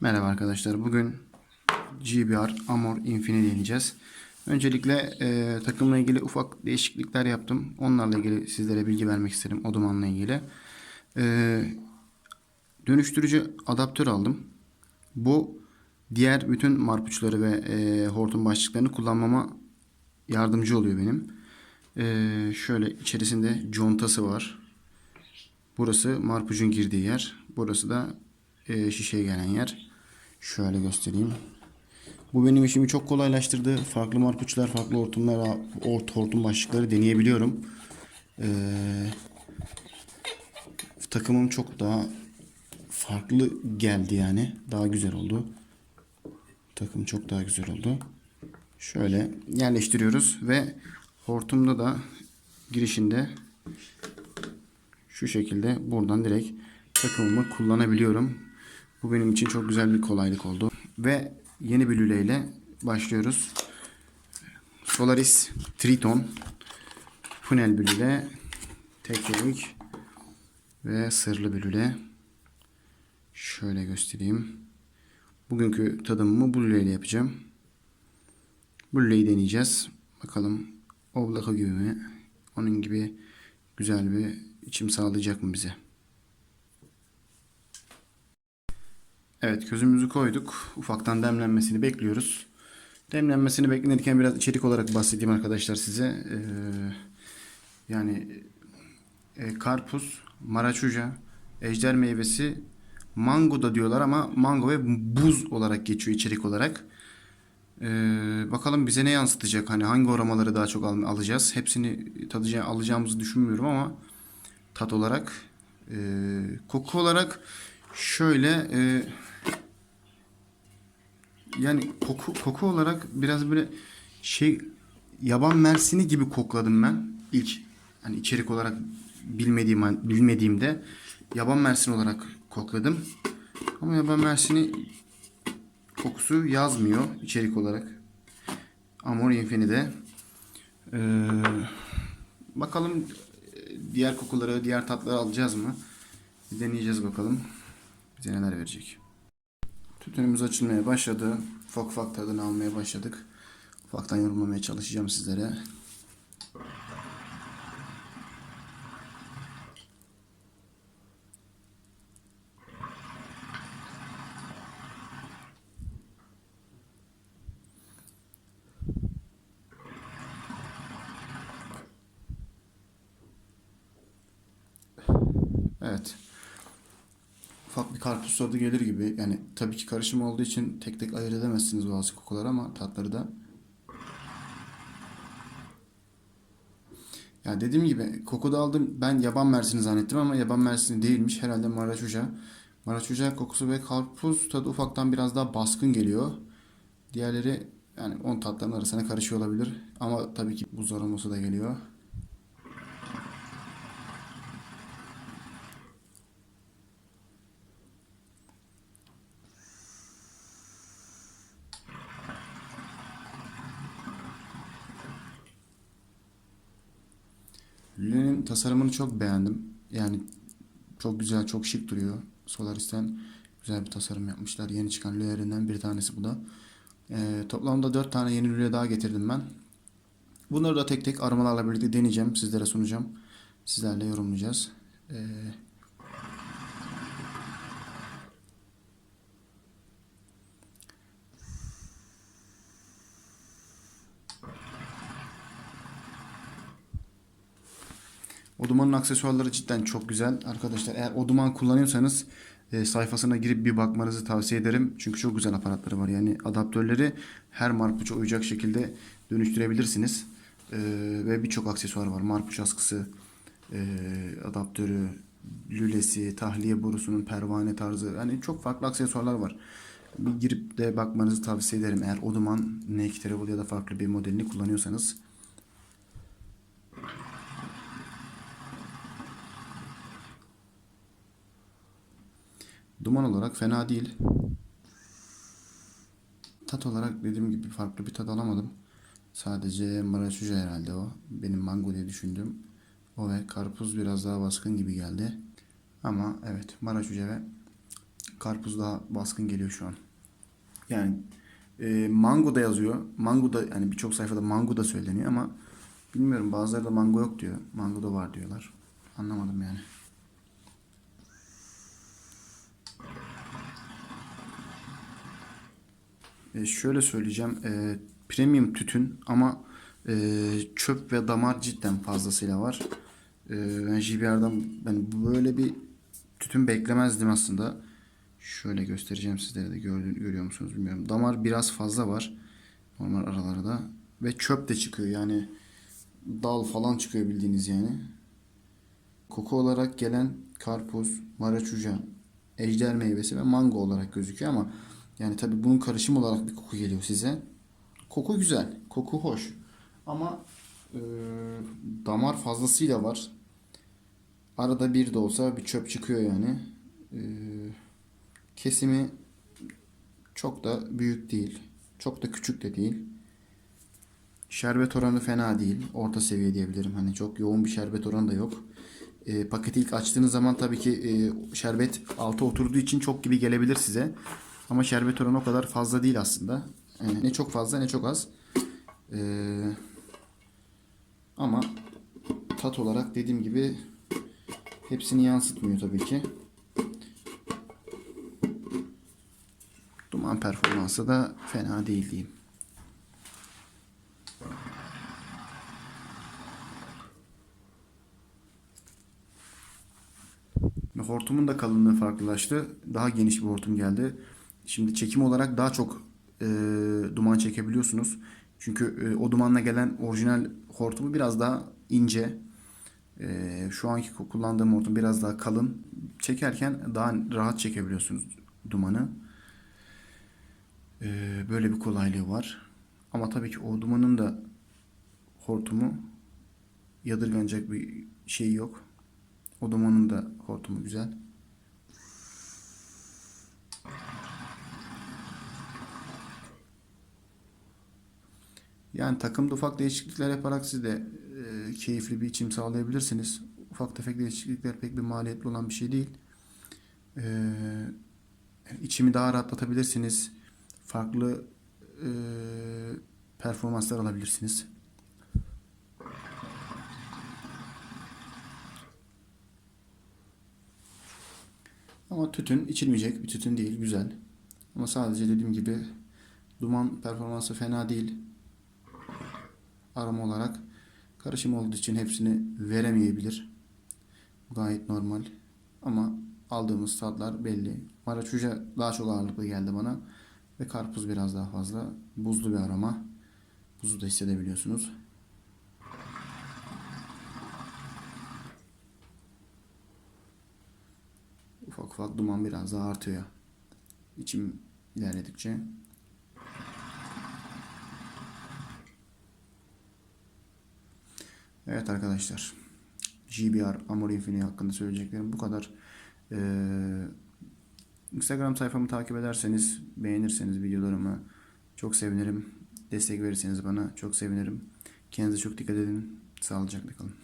Merhaba arkadaşlar. Bugün GBR Amor Infinity deneyeceğiz. Öncelikle e, takımla ilgili ufak değişiklikler yaptım. Onlarla ilgili sizlere bilgi vermek istedim. O dumanla ilgili. E, dönüştürücü adaptör aldım. Bu diğer bütün marpuçları ve e, hortum başlıklarını kullanmama yardımcı oluyor benim. E, şöyle içerisinde contası var. Burası marpucun girdiği yer. Burası da e, şişeye gelen yer. Şöyle göstereyim. Bu benim işimi çok kolaylaştırdı. Farklı marpuçlar, farklı hortumlar, ort hortum başlıkları deneyebiliyorum. Ee, takımım çok daha farklı geldi yani. Daha güzel oldu. Takım çok daha güzel oldu. Şöyle yerleştiriyoruz ve hortumda da girişinde şu şekilde buradan direkt takımımı kullanabiliyorum. Bu benim için çok güzel bir kolaylık oldu. Ve yeni bir lüleyle başlıyoruz. Solaris Triton Funel bir lüle tek delik ve sırlı bir lüle. Şöyle göstereyim. Bugünkü tadımımı bu lüleyle yapacağım. Bu lüleyi deneyeceğiz. Bakalım oblaka gibi mi? Onun gibi güzel bir içim sağlayacak mı bize? Evet közümüzü koyduk. Ufaktan demlenmesini bekliyoruz. Demlenmesini beklenirken biraz içerik olarak bahsedeyim arkadaşlar size. Ee, yani e, karpuz, maraçuca, ejder meyvesi, mango da diyorlar ama mango ve buz olarak geçiyor içerik olarak. Ee, bakalım bize ne yansıtacak? Hani hangi aromaları daha çok al- alacağız? Hepsini tadıca alacağımızı düşünmüyorum ama tat olarak, e, koku olarak şöyle e, yani koku koku olarak biraz böyle şey yaban mersini gibi kokladım ben ilk hani içerik olarak bilmediğim bilmediğimde yaban mersini olarak kokladım. Ama yaban mersini kokusu yazmıyor içerik olarak. Amor Infini'de. Ee, bakalım e, diğer kokuları, diğer tatları alacağız mı? Bir deneyeceğiz bakalım. Bize neler verecek. Tütünümüz açılmaya başladı. Ufak ufak tadını almaya başladık. Ufaktan yorumlamaya çalışacağım sizlere. Evet. Ufak bir karpuz tadı gelir gibi. Yani tabii ki karışım olduğu için tek tek ayırt edemezsiniz bazı kokuları ama tatları da. Ya dediğim gibi kokuda aldım. Ben yaban mersini zannettim ama yaban mersini değilmiş. Herhalde maraçuca. Maraçuca kokusu ve karpuz tadı ufaktan biraz daha baskın geliyor. Diğerleri yani 10 tatların arasına karışıyor olabilir. Ama tabii ki buz aroması da geliyor. Tasarımını çok beğendim. Yani çok güzel, çok şık duruyor. Solaris'ten güzel bir tasarım yapmışlar. Yeni çıkan lülelerinden bir tanesi bu da. Ee, toplamda 4 tane yeni lüle daha getirdim ben. Bunları da tek tek aromalarla birlikte deneyeceğim. Sizlere sunacağım. Sizlerle yorumlayacağız. Ee, O dumanın aksesuarları cidden çok güzel. Arkadaşlar eğer o duman kullanıyorsanız e, sayfasına girip bir bakmanızı tavsiye ederim. Çünkü çok güzel aparatları var. Yani adaptörleri her marpuça uyacak şekilde dönüştürebilirsiniz. E, ve birçok aksesuar var. Marpuç askısı, e, adaptörü, lülesi, tahliye borusunun pervane tarzı. Yani çok farklı aksesuarlar var. Bir girip de bakmanızı tavsiye ederim. Eğer o duman ya da farklı bir modelini kullanıyorsanız. Duman olarak fena değil. Tat olarak dediğim gibi farklı bir tat alamadım. Sadece maraşuca herhalde o. Benim mango diye düşündüm. O ve karpuz biraz daha baskın gibi geldi. Ama evet maraşuca ve karpuz daha baskın geliyor şu an. Yani e, mango da yazıyor. Mango da yani birçok sayfada mango da söyleniyor ama bilmiyorum bazıları da mango yok diyor. Mango da var diyorlar. Anlamadım yani. E, şöyle söyleyeceğim. E, premium tütün ama e, çöp ve damar cidden fazlasıyla var. E, ben JBR'dan ben böyle bir tütün beklemezdim aslında. Şöyle göstereceğim sizlere de gördüğünü görüyor musunuz bilmiyorum. Damar biraz fazla var. Normal aralarda. Ve çöp de çıkıyor yani. Dal falan çıkıyor bildiğiniz yani. Koku olarak gelen karpuz, maraçuca, ejder meyvesi ve mango olarak gözüküyor ama yani tabi bunun karışımı olarak bir koku geliyor size. Koku güzel, koku hoş. Ama e, damar fazlasıyla var. Arada bir de olsa bir çöp çıkıyor yani. E, kesimi çok da büyük değil. Çok da küçük de değil. Şerbet oranı fena değil. Orta seviye diyebilirim. Hani çok yoğun bir şerbet oranı da yok. E, paketi ilk açtığınız zaman tabii ki e, şerbet alta oturduğu için çok gibi gelebilir size. Ama şerbet oranı o kadar fazla değil aslında. Yani ne çok fazla ne çok az. E, ama tat olarak dediğim gibi hepsini yansıtmıyor tabii ki. Duman performansı da fena değil diyeyim. Hortumun da kalınlığı farklılaştı. Daha geniş bir hortum geldi. Şimdi çekim olarak daha çok e, duman çekebiliyorsunuz. Çünkü e, o dumanla gelen orijinal hortumu biraz daha ince. E, şu anki kullandığım hortum biraz daha kalın. Çekerken daha rahat çekebiliyorsunuz dumanı. E, böyle bir kolaylığı var. Ama tabii ki o dumanın da hortumu yadırganacak bir şey yok. O dumanın da hortumu güzel. Yani takımda ufak değişiklikler yaparak siz de e, keyifli bir içim sağlayabilirsiniz. Ufak tefek değişiklikler pek bir maliyetli olan bir şey değil. E, içimi daha rahatlatabilirsiniz. Farklı e, performanslar alabilirsiniz. Ama tütün içilmeyecek bir tütün değil. Güzel. Ama sadece dediğim gibi duman performansı fena değil. Arama olarak karışım olduğu için hepsini veremeyebilir. Gayet normal. Ama aldığımız tatlar belli. Maraçuca daha çok ağırlıklı geldi bana. Ve karpuz biraz daha fazla. Buzlu bir aroma. Buzu da hissedebiliyorsunuz. Ufak ufak duman biraz daha artıyor. İçim ilerledikçe. Evet arkadaşlar. GBR Amor Infinity hakkında söyleyeceklerim bu kadar. Ee, Instagram sayfamı takip ederseniz, beğenirseniz videolarımı çok sevinirim. Destek verirseniz bana çok sevinirim. Kendinize çok dikkat edin. Sağlıcakla kalın.